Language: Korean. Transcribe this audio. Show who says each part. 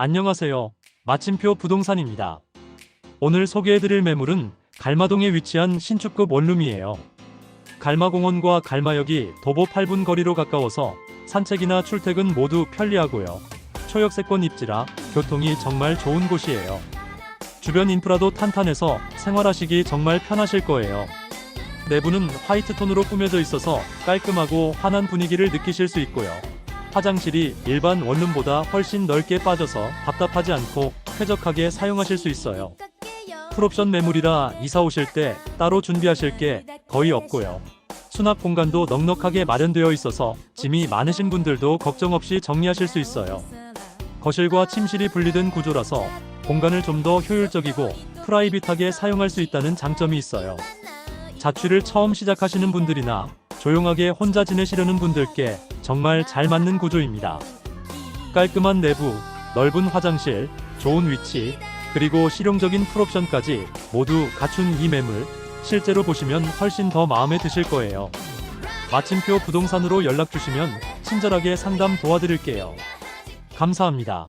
Speaker 1: 안녕하세요. 마침표 부동산입니다. 오늘 소개해드릴 매물은 갈마동에 위치한 신축급 원룸이에요. 갈마공원과 갈마역이 도보 8분 거리로 가까워서 산책이나 출퇴근 모두 편리하고요. 초역세권 입지라 교통이 정말 좋은 곳이에요. 주변 인프라도 탄탄해서 생활하시기 정말 편하실 거예요. 내부는 화이트 톤으로 꾸며져 있어서 깔끔하고 환한 분위기를 느끼실 수 있고요. 화장실이 일반 원룸보다 훨씬 넓게 빠져서 답답하지 않고 쾌적하게 사용하실 수 있어요. 풀옵션 매물이라 이사 오실 때 따로 준비하실 게 거의 없고요. 수납 공간도 넉넉하게 마련되어 있어서 짐이 많으신 분들도 걱정 없이 정리하실 수 있어요. 거실과 침실이 분리된 구조라서 공간을 좀 더 효율적이고 프라이빗하게 사용할 수 있다는 장점이 있어요. 자취를 처음 시작하시는 분들이나 조용하게 혼자 지내시려는 분들께 정말 잘 맞는 구조입니다. 깔끔한 내부, 넓은 화장실, 좋은 위치, 그리고 실용적인 풀옵션까지 모두 갖춘 이 매물, 실제로 보시면 훨씬 더 마음에 드실 거예요. 마침표 부동산으로 연락 주시면 친절하게 상담 도와드릴게요. 감사합니다.